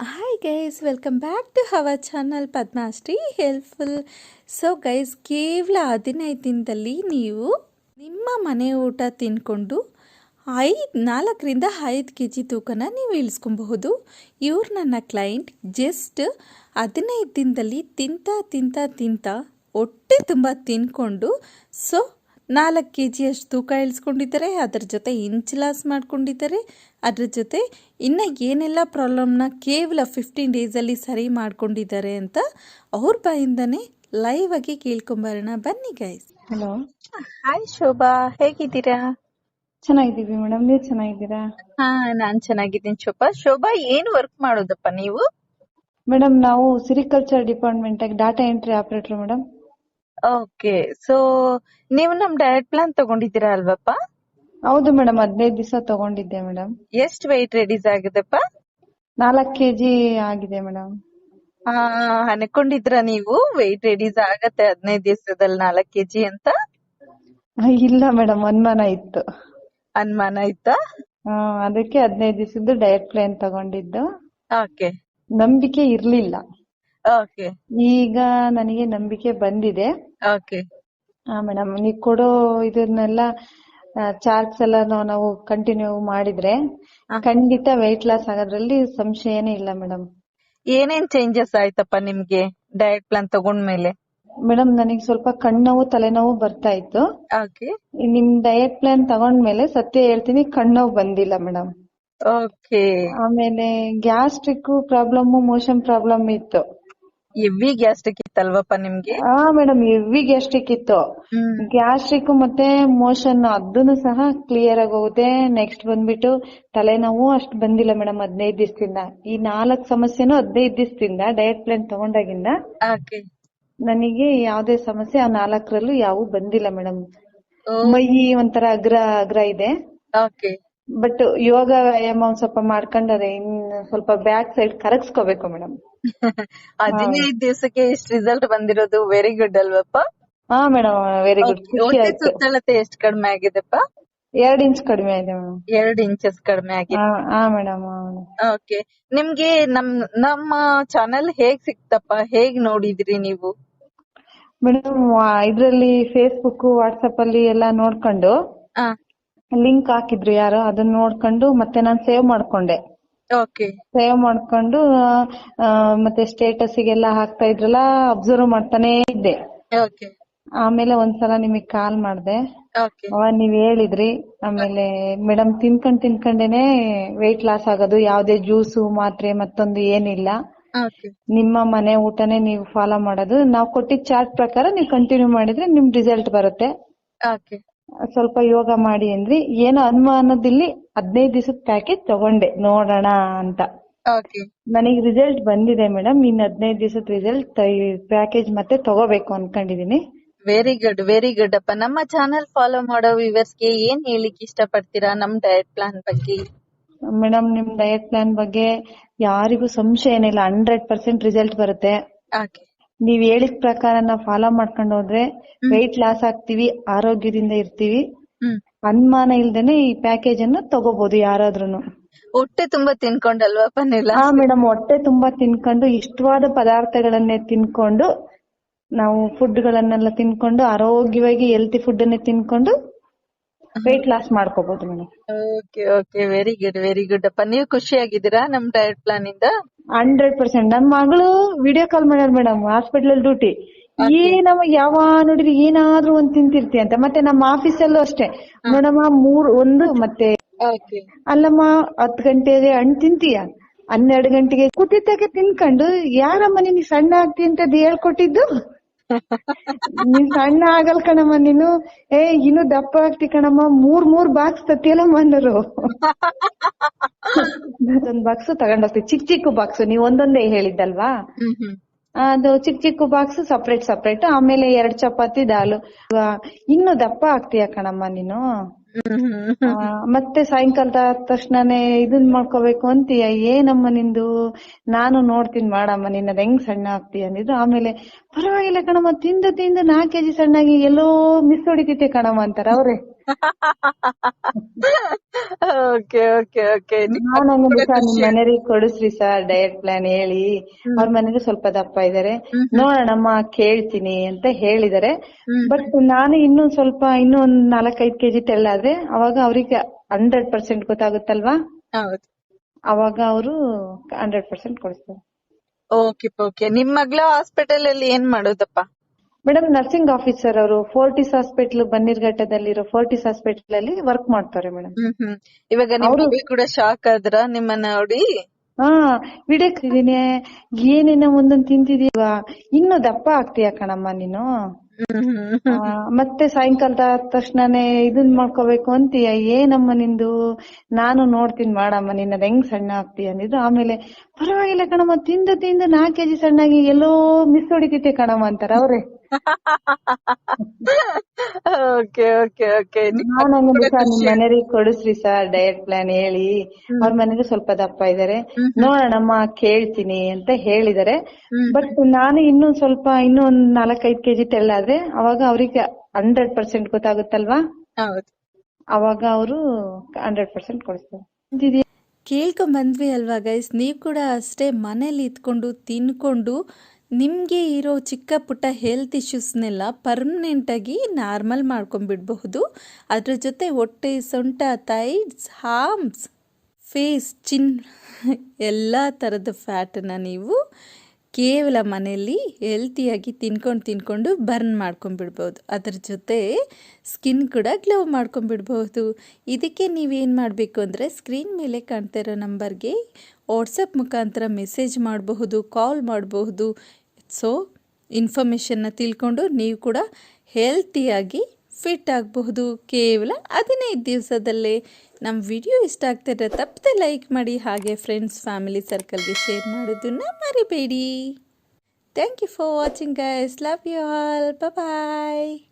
Hi guys welcome back to our channel Padmashri helpful so guys ಕೇವಲ ಹದಿನೈದು ದಿನದಲ್ಲಿ ನೀವು ನಿಮ್ಮ ಮನೆ ಊಟ ತಿನ್ಕೊಂಡು ಐದು, ನಾಲ್ಕರಿಂದ ಐದು ಕೆ ಜಿ ತೂಕನ ನೀವು ಇಳಿಸ್ಕೊಬಹುದು. ಇವ್ರು ನನ್ನ ಕ್ಲೈಂಟ್ ಜಸ್ಟ್ ಹದಿನೈದು ದಿನದಲ್ಲಿ ತಿಂತ ತಿಂತ ತಿಂತ ಹೊಟ್ಟೆ ತುಂಬ ತಿನ್ಕೊಂಡು ಸೊ ನಾಲ್ಕು ಕೆ ಜಿಯಷ್ಟು ತೂಕ ಇಳಿಸ್ಕೊಂಡಿದ್ದಾರೆ ಅದ್ರ ಜೊತೆ ಇಂಚ್ ಲಾಸ್ ಮಾಡ್ಕೊಂಡಿದ್ದಾರೆ. ಅದ್ರ ಜೊತೆ ಇನ್ನು ಏನೆಲ್ಲ ಪ್ರಾಬ್ಲಮ್ನ ಕೇವಲ ಫಿಫ್ಟೀನ್ ಡೇಸಲ್ಲಿ ಸರಿ ಮಾಡ್ಕೊಂಡಿದ್ದಾರೆ ಅಂತ ಅವ್ರ ಬಾಯಿಂದನೇ ಲೈವ್ ಆಗಿ ಕೇಳ್ಕೊಂಬರೋಣ. ಬನ್ನಿ ಗೈಸ್ ಹಲೋ ಹಾಯ್ ಶೋಭಾ ಹೇಗಿದ್ದೀರಾ? ಚೆನ್ನಾಗಿದ್ದೀವಿ ಮೇಡಮ್ ನೀವು ಚೆನ್ನಾಗಿದ್ದೀರಾ? ಹಾ ನಾನ್ ಚೆನ್ನಾಗಿದ್ದೀನಿ ಶೋಭಾ. ಶೋಭಾ ಏನು ವರ್ಕ್ ಮಾಡೋದಪ್ಪ ನೀವು? ಮೇಡಮ್ ನಾವು ಸಿರಿಕಲ್ಚರ್ ಡಿಪಾರ್ಟ್ಮೆಂಟ್ ಆಗಿ data entry operator madam. Okay so ನೀವು ನಮ್ ಡಯಟ್ ಪ್ಲಾನ್ ತಗೊಂಡಿದ್ದೀರಾ ಅಲ್ವಪ್ಪ? ಹೌದು ಮೇಡಮ್ ಹದಿನೈದು ದಿವಸ ತಗೊಂಡಿದ್ದೆ ಮೇಡಮ್ ಎಷ್ಟು ವೆಯ್ಟ್ ರೆಡೀಸ್ ಆಗಿದೆಪ್ಪ? ನಾಲ್ಕು ಕೆಜಿ ಆಗಿದೆ ಮೇಡಮ್ ಆ, ಅನ್ಕೊಂಡಿದ್ರ ನೀವು? ವೆಯ್ಟ್ ರೆಡೀಸ್ ಆಗತ್ತೆ ಹದಿನೈದು ದಿವಸದಲ್ಲಿ ನಾಲ್ಕು ಕೆಜಿ ಅಂತ? ಇಲ್ಲ ಮೇಡಮ್ ಅನುಮಾನ ಇತ್ತು. ಅನುಮಾನ ಇತ್ತಾ? ಆ, ಅದಕ್ಕೆ ಹದಿನೈದು ದಿವಸದ್ದು ಡಯಟ್ ಪ್ಲಾನ್ ತಗೊಂಡಿದ್ದು. ಓಕೆ ನಂಬಿಕೆ ಇರ್ಲಿಲ್ಲ. ಈಗ ನನಗೆ ನಂಬಿಕೆ ಬಂದಿದೆ. ಮೇಡಮ್ ನೀವು ಕೊಡೋ ಇದನ್ನೆಲ್ಲ ಚಾರ್ಟ್ಸ್ ಎಲ್ಲ ನಾವು- ಕಂಟಿನ್ಯೂ ಮಾಡಿದ್ರೆ ಖಂಡಿತ ವೆಯ್ಟ್ ಲಾಸ್ ಆಗೋದ್ರಲ್ಲಿ ಸಂಶಯನೇ ಇಲ್ಲ ಮೇಡಮ್ ಏನೇನ್ ಚೇಂಜಸ್ ಆಯ್ತಪ್ಪ ನಿಮ್ಗೆ ಡಯಟ್ ಪ್ಲಾನ್ ತಗೊಂಡ್ಮೇಲೆ ಮೇಡಮ್ ನನಗೆ ಸ್ವಲ್ಪ ಕಣ್ಣೋವು ತಲೆನೋವು ಬರ್ತಾ ಇತ್ತು. ನಿಮ್ ಡಯಟ್ ಪ್ಲಾನ್ ತಗೊಂಡ್ಮೇಲೆ ಸತ್ಯ ಹೇಳ್ತೀನಿ ಕಣ್ಣೋವು ಬಂದಿಲ್ಲ ಮೇಡಮ್ ಓಕೆ ಆಮೇಲೆ ಗ್ಯಾಸ್ಟ್ರಿಕ್ ಪ್ರಾಬ್ಲಮ್ ಮೋಷನ್ ಪ್ರಾಬ್ಲಮ್ ಇತ್ತು. ಹೆವಿ ಗ್ಯಾಸ್ಟ್ರಿಕ್ ಇತ್ತಲ್ವಪ್ಪ ನಿಮ್ಗೆ? ಹಾ ಮೇಡಮ್ ಹೆವಿ ಗ್ಯಾಸ್ಟ್ರಿಕ್ ಇತ್ತು. ಗ್ಯಾಸ್ಟ್ರಿಕ್ ಮತ್ತೆ ಮೋಷನ್ ಅದನ್ನು ಸಹ ಕ್ಲಿಯರ್ ಆಗಿ ಹೋಗುತ್ತೆ. ನೆಕ್ಸ್ಟ್ ಬಂದ್ಬಿಟ್ಟು ತಲೆನೋವು ಅಷ್ಟು ಬಂದಿಲ್ಲ ಮೇಡಮ್ ಹದಿನೈದು ದಿವಸದಿಂದ. ಈ ನಾಲ್ಕು ಸಮಸ್ಯೆನೂ ಹದಿನೈದು ದಿವಸದಿಂದ ಡಯಟ್ ಪ್ಲಾನ್ ತಗೊಂಡಾಗಿಂದ ನನಗೆ ಯಾವ್ದೇ ಸಮಸ್ಯೆ ಆ ನಾಲ್ಕರಲ್ಲೂ ಯಾವು ಬಂದಿಲ್ಲ ಮೇಡಮ್ ಮೈ ಒಂಥರ ಅಗ್ರ ಅಗ್ರ ಇದೆ. ಬಟ್ ಯೋಗ ವ್ಯಾಯಾಮ ಒಂದ್ ಸ್ವಲ್ಪ ಮಾಡ್ಕೊಂಡರೆ ಇನ್ ಸ್ವಲ್ಪ ಬ್ಯಾಕ್ ಸೈಡ್ ಕರಗಿಸ್ಕೋಬೇಕು ಮೇಡಮ್ ಹದಿನೈದು ದಿವಸಕ್ಕೆ ಇಷ್ಟು ರಿಸಲ್ಟ್ ಬಂದಿರೋದು ವೆರಿ ಗುಡ್ ಅಲ್ವಪ್ಪ? ಹಾ ಮೇಡಮ್ ವೆರಿ ಗುಡ್ ಸುತ್ತಳತೆ ಎಷ್ಟು ಕಡಿಮೆ ಆಗಿದೆಪ್ಪ? ಎರಡ್ ಇಂಚ್ ಕಡಿಮೆ ಆಗಿದೆ ಮೇಡಮ್ ಎರಡ್ ಇಂಚಸ್ ಕಡಿಮೆ ಆಗಿದೆ. ಹಾ ಮೇಡಮ್ ಓಕೆ ನಿಮ್ಗೆ ನಮ್ ನಮ್ಮ ಚಾನೆಲ್ ಹೇಗ್ ಸಿಕ್ತಪ್ಪ? ಹೇಗ್ ನೋಡಿದ್ರಿ ನೀವು? ಮೇಡಮ್ ಇದ್ರಲ್ಲಿ ಫೇಸ್ಬುಕ್ ವಾಟ್ಸಪ್ ಅಲ್ಲಿ ಎಲ್ಲಾ ನೋಡ್ಕೊಂಡು ಲಿಂಕ್ ಹಾಕಿದ್ರು ಯಾರೋ ಅದನ್ನ ನೋಡ್ಕೊಂಡು ಮತ್ತೆ ನಾನ್ ಸೇವ್ ಮಾಡ್ಕೊಂಡೆ. ಓಕೆ. ಸೇವ್ ಮಾಡ್ಕೊಂಡು ಆ, ಮತ್ತೆ ಸ್ಟೇಟಸ್ ಗೆಲ್ಲ ಹಾಕ್ತಾ ಇದ್ರಲ್ಲ ಅಬ್ಸರ್ವ್ ಮಾಡ್ತಾನೆ ಇದ್ದೆ. ಓಕೆ. ಆಮೇಲೆ ಒಂದ್ಸಲ ನಿಮಗ್ ಕಾಲ್ ಮಾಡ್ದೆ. ಓಕೆ. ಅವಾಗ ನೀವ್ ಹೇಳಿದ್ರಿ ಆಮೇಲೆ ಮೇಡಮ್ ತಿನ್ಕೊಂಡ್ ತಿನ್ಕೊಂಡೇನೆ ವೆಯ್ಟ್ ಲಾಸ್ ಆಗೋದು ಯಾವ್ದೇ ಜ್ಯೂಸು ಮಾತ್ರೆ ಮತ್ತೊಂದು ಏನಿಲ್ಲ. ಓಕೆ. ನಿಮ್ಮ ಮನೆ ಊಟನೇ ನೀವು ಫಾಲೋ ಮಾಡೋದು. ನಾವು ಕೊಟ್ಟಿದ್ ಚಾರ್ಟ್ ಪ್ರಕಾರ ನೀವು ಕಂಟಿನ್ಯೂ ಮಾಡಿದ್ರೆ ನಿಮ್ ರಿಸಲ್ಟ್ ಬರುತ್ತೆ. ಓಕೆ. ಸ್ವಲ್ಪ ಯೋಗ ಮಾಡಿ ಅಂದ್ರಿ. ಏನೋ ಅನುಮಾನದಲ್ಲಿ ಹದಿನೈದು ದಿವಸದ ಪ್ಯಾಕೇಜ್ ತಗೊಂಡೆ. ನೋಡೋಣ ಅಂತ. ನನಗೆ ರಿಸಲ್ಟ್ ಬಂದಿದೆ ಮೇಡಮ್ ಇನ್ ಹದಿನೈದು ದಿವಸದ ರಿಸಲ್ಟ್ ಪ್ಯಾಕೇಜ್ ಮತ್ತೆ ತಗೋಬೇಕು ಅನ್ಕೊಂಡಿದೀನಿ. ವೆರಿ ಗುಡ್ ವೆರಿ ಗುಡ್ ಅಪ್ಪ ನಮ್ಮ ಚಾನೆಲ್ ಫಾಲೋ ಮಾಡೋ viewers ಗೆ ಏನ್ ಹೇಳಿಕ್ ಇಷ್ಟ ಪಡ್ತೀರಾ ನಮ್ ಡಯಟ್ ಪ್ಲಾನ್ ಬಗ್ಗೆ? ಮೇಡಮ್ ನಿಮ್ ಡಯಟ್ ಪ್ಲಾನ್ ಬಗ್ಗೆ ಯಾರಿಗೂ ಸಂಶಯ ಏನಿಲ್ಲ. ಹಂಡ್ರೆಡ್ ಪರ್ಸೆಂಟ್ ರಿಸಲ್ಟ್ ಬರುತ್ತೆ. ನೀವ್ ಹೇಳಿದ ಪ್ರಕಾರ ನಾವ್ ಫಾಲೋ ಮಾಡ್ಕೊಂಡು ಹೋದ್ರೆ ವೆಯ್ಟ್ ಲಾಸ್ ಆಗ್ತೀವಿ ಆರೋಗ್ಯದಿಂದ ಇರ್ತೀವಿ. ಅನುಮಾನ ಇಲ್ದೇನೆ ಈ ಪ್ಯಾಕೇಜ್ ಅನ್ನ ತಗೋಬಹುದು ಯಾರಾದ್ರೂನು. ಹೊಟ್ಟೆ ತುಂಬಾ ತಿನ್ಕೊಂಡಲ್ವಾ ಪನ್ನಿಲ್ಲ ಹಾ ಮೇಡಮ್ ಹೊಟ್ಟೆ ತುಂಬಾ ತಿನ್ಕೊಂಡು ಇಷ್ಟವಾದ ಪದಾರ್ಥಗಳನ್ನೇ ತಿನ್ಕೊಂಡು ನಾವು ಫುಡ್ ಗಳನ್ನೆಲ್ಲ ತಿನ್ಕೊಂಡು ಆರೋಗ್ಯವಾಗಿ ಹೆಲ್ತಿ ಫುಡ್ ಅನ್ನೇ ತಿನ್ಕೊಂಡು ವೆಯ್ಟ್ ಲಾಸ್ ಮಾಡ್ಕೋಬಹುದು madam okay okay very good very good ಅಪ್ಪ ನೀವು ಖುಷಿಯಾಗಿದ್ದೀರಾ ನಮ್ ಡಯಟ್ ಪ್ಲಾನ್ ಇಂದ? Hundred percent. ನನ್ ಮಗಳು ವಿಡಿಯೋ ಕಾಲ್ ಮಾಡ್ಯಾರ ಮೇಡಮ್ ಹಾಸ್ಪಿಟಲ್ ಡ್ಯೂಟಿ ಏನಮ್ಮ ಯಾವ ನೋಡಿದ್ರೆ ಏನಾದ್ರೂ ಒಂದ್ ತಿಂತಿರ್ತಿ ಅಂತ. ಮತ್ತೆ ನಮ್ಮ ಆಫೀಸಲ್ಲೂ ಅಷ್ಟೇ. ನೋಡಮ್ಮ ಮೂರ್ ಒಂದು ಮತ್ತೆ ಅಲ್ಲಮ್ಮ ಹತ್ ಗಂಟೆಗೆ ಹಣ್ಣು ತಿಂತೀಯ? ಹನ್ನೆರಡು ಗಂಟೆಗೆ ಕೂತಿದ್ದಾಗೆ ತಿನ್ಕೊಂಡು ಯಾರಮ್ಮ ನಿನ್ ಸಣ್ಣ ಆಗ್ತಿ ಅಂತ ಹೇಳ್ಕೊಟ್ಟಿದ್ದು? ನೀನ್ ಸಣ್ಣ ಆಗಲ್ ಕಣಮ್ಮ ನೀನು. ಏ ಇನ್ನು ದಪ್ಪ ಆಗ್ತಿ ಕಣಮ್ಮ. ಮೂರ್ ಮೂರ್ ಬಾಕ್ಸ್ ತತ್ತಿಯಲ್ಲಮ್ಮ ಅಂದರು. ಒಂದ್ ಬಾಕ್ಸ್ ತಗೊಂಡೋಗ್ತೀವಿ ಚಿಕ್ಕ ಚಿಕ್ಕ ಬಾಕ್ಸ್ ನೀವ್ ಒಂದೊಂದೇ ಹೇಳಿದ್ದಲ್ವಾ? ಅದು ಚಿಕ್ಕ ಚಿಕ್ಕ ಬಾಕ್ಸ್ ಸಪ್ರೇಟ್ ಸಪ್ರೇಟ್ ಆಮೇಲೆ ಎರಡ್ ಚಪಾತಿ ದಾಲು. ಇನ್ನು ದಪ್ಪ ಆಗ್ತೀಯ ಕಣಮ್ಮ ನೀನು? ಮತ್ತೆ ಸಾಯಂಕಾಲದ ಆದ ತಕ್ಷಣನೇ ಇದನ್ ಮಾಡ್ಕೋಬೇಕು ಅಂತೀಯ? ಏನಮ್ಮ ನಿಂದು? ನಾನು ನೋಡ್ತೀನಿ ಮಾಡಮ್ಮ ನಿನ್ನ ಹೆಂಗ್ ಸಣ್ಣ ಆಗ್ತೀಯ ಅಂದಿದ್ರು ಆಮೇಲೆ ಪರವಾಗಿಲ್ಲ ಕಣಮ್ಮ ತಿಂದು ತಿಂದು ನಾಲ್ಕ್ ಕೆಜಿ ಸಣ್ಣಾಗಿ ಎಲ್ಲೋ ಮಿಸ್ ಹೊಡಿತೈತೆ ಕಣಮ್ಮ ಅಂತಾರ ಅವ್ರೆ. ಓಕೆ ಓಕೆ ಓಕೆ ನಾನ್ ಹಂಗಂದ್ರೆ ಸರ್ ನಿಮ್ ಮನೆಯವ್ರಿಗೆ ಕೊಡಿಸ್ರಿ ಸರ್ ಡಯಟ್ ಪ್ಲಾನ್ ಹೇಳಿ. ಅವ್ರ ಮನೆಗೆ ಸ್ವಲ್ಪ ದಪ್ಪ ಇದಾರೆ. ನೋಡೋಣಮ್ಮ ಕೇಳ್ತೀನಿ ಅಂತ ಹೇಳಿದಾರೆ. ಬಟ್ ನಾನು ಇನ್ನೂ ಸ್ವಲ್ಪ ಇನ್ನೂ ಒಂದ್ ನಾಲ್ಕೈದು ಕೆಜಿ ತೆಳ್ಳಾದ್ರೆ ಅವಾಗ ಅವ್ರಿಗೆ ಹಂಡ್ರೆಡ್ ಪರ್ಸೆಂಟ್ ಗೊತ್ತಾಗುತ್ತಲ್ವಾ? ಅವಾಗ ಅವರು ಹಂಡ್ರೆಡ್ ಪರ್ಸೆಂಟ್ ಕೊಡಿಸ್ತಾರೆ. ಓಕೆ ಓಕೆ ನಿಮ್ ಮಗಳ ಹಾಸ್ಪಿಟಲ್ ಅಲ್ಲಿ ಏನ್ ಮಾಡೋದಪ್ಪ? ಮೇಡಮ್ ನರ್ಸಿಂಗ್ ಆಫೀಸರ್ ಅವರು ಫೋರ್ಟಿಸ್ ಹಾಸ್ಪಿಟಲ್ ಬನ್ನಿರ್ಘಟ್ಟದಲ್ಲಿರೋ ಫೋರ್ಟಿಸ್ ಹಾಸ್ಪಿಟಲ್ ಅಲ್ಲಿ ವರ್ಕ್ ಮಾಡ್ತಾರೆ ಮೇಡಮ್ ಹ್ಮ್ ಇವಾಗ ಕೂಡ ಶಾಕ್ ಆದ್ರ ನಿಮ್ಮನ್ನ ನೋಡಿ. ಹಾ ವಿಡಿಯೋಕ್ ಇದೀನಿ ಏನೇನೋ ಒಂದೊಂದ್ ತಿಂತಿದೀವ ಇನ್ನು ದಪ್ಪ ಆಗ್ತೀಯ ಕಣಮ್ಮ ನೀನು? ಮತ್ತೆ ಸಾಯಂಕಾಲದ ಆದ ತಕ್ಷಣನೇ ಇದನ್ ಮಾಡ್ಕೋಬೇಕು ಅಂತೀಯ? ಏನಮ್ಮ ನಿಂದು? ನಾನು ನೋಡ್ತೀನಿ ಮಾಡಮ್ಮ ನಿನ್ನ ಹೆಂಗ್ ಸಣ್ಣ ಆಗ್ತೀಯ ಅಂದಿದ್ರು. ಆಮೇಲೆ ಪರವಾಗಿಲ್ಲ ಕಣಮ್ಮ ತಿಂದು ತಿಂದು ನಾಲ್ಕು ಕೆಜಿ ಸಣ್ಣಾಗಿ ಎಲ್ಲೋ ಮಿಸ್ ಹೊಡಿತೈತೆ ಕಣಮ್ಮ ಅಂತಾರ ಅವ್ರೆ. ಓಕೆ ಓಕೆ ಓಕೆ ನಾನ್ ಹಂಗಂದ್ರೆ ಸರ್ ನಿಮ್ ಮನೆಯವ್ರಿಗೆ ಕೊಡಿಸ್ರಿ ಸರ್ ಡಯಟ್ ಪ್ಲಾನ್ ಹೇಳಿ. ಅವ್ರ ಮನೆಗೆ ಸ್ವಲ್ಪ ದಪ್ಪ ಇದಾರೆ. ನೋಡೋಣಮ್ಮ ಕೇಳ್ತೀನಿ ಅಂತ ಹೇಳಿದಾರೆ. ಬಟ್ ನಾನು ಇನ್ನೂ ಸ್ವಲ್ಪ ಇನ್ನೂ ಒಂದ್ ನಾಲ್ಕೈದು ಕೆಜಿ ತೆಳ್ಳಾದ್ರೆ ಅವಾಗ ಅವ್ರಿಗೆ ಹಂಡ್ರೆಡ್ ಪರ್ಸೆಂಟ್ ಗೊತ್ತಾಗುತ್ತಲ್ವಾ? ಅವಾಗ ಅವರು ಹಂಡ್ರೆಡ್ ಪರ್ಸೆಂಟ್ ಕೊಡಿಸ್ತಾರೆ. ಕೇಳ್ಕೊಂಬಂದ್ವಿ ಅಲ್ವಾ ಗೈಸ್ ನೀವು ಕೂಡ ಅಷ್ಟೇ ಮನೇಲಿ ಇದ್ಕೊಂಡು ತಿನ್ಕೊಂಡು ನಿಮಗೆ ಇರೋ ಚಿಕ್ಕ ಪುಟ್ಟ ಹೆಲ್ತ್ ಇಶ್ಯೂಸ್ನೆಲ್ಲ ಪರ್ಮನೆಂಟಾಗಿ ನಾರ್ಮಲ್ ಮಾಡ್ಕೊಂಡ್ಬಿಡ್ಬಹುದು. ಅದರ ಜೊತೆ ಹೊಟ್ಟೆ, ಸೊಂಟ ಥೈಡ್ಸ್ ಹಾರ್ಮ್ಸ್ ಫೇಸ್ ಚಿನ್ ಎಲ್ಲ ಥರದ ಫ್ಯಾಟನ್ನು ನೀವು ಕೇವಲ ಮನೆಯಲ್ಲಿ ಹೆಲ್ತಿಯಾಗಿ ತಿನ್ಕೊಂಡು ತಿನ್ಕೊಂಡು ಬರ್ನ್ ಮಾಡ್ಕೊಂಬಿಡ್ಬೋದು ಅದ್ರ ಜೊತೆ ಸ್ಕಿನ್ ಕೂಡ ಗ್ಲೋ ಮಾಡ್ಕೊಂಬಿಡ್ಬಹುದು ಇದಕ್ಕೆ ನೀವೇನು ಮಾಡಬೇಕು ಅಂದರೆ ಸ್ಕ್ರೀನ್ ಮೇಲೆ ಕಾಣ್ತಾ ಇರೋ ನಂಬರ್ಗೆ ವಾಟ್ಸಪ್ ಮುಖಾಂತರ ಮೆಸೇಜ್ ಮಾಡಬಹುದು, ಕಾಲ್ ಮಾಡಬಹುದು. ಸೊ ಇನ್ಫಾರ್ಮೇಷನ್ನ ತಿಳ್ಕೊಂಡು ನೀವು ಕೂಡ ಹೆಲ್ತಿಯಾಗಿ ಫಿಟ್ ಆಗಬಹುದು. ಕೇವಲ ಹದಿನೈದು ದಿವಸದಲ್ಲೇ. ನಮ್ಮ ವಿಡಿಯೋ ಇಷ್ಟ ಆಗ್ತಿದ್ರೆ ತಪ್ಪದೆ ಲೈಕ್ ಮಾಡಿ, ಹಾಗೆ ಫ್ರೆಂಡ್ಸ್ ಫ್ಯಾಮಿಲಿ ಸರ್ಕಲ್ಗೆ ಶೇರ್ ಮಾಡೋದನ್ನು ಮರಿಬೇಡಿ. Thank you for watching guys love you all bye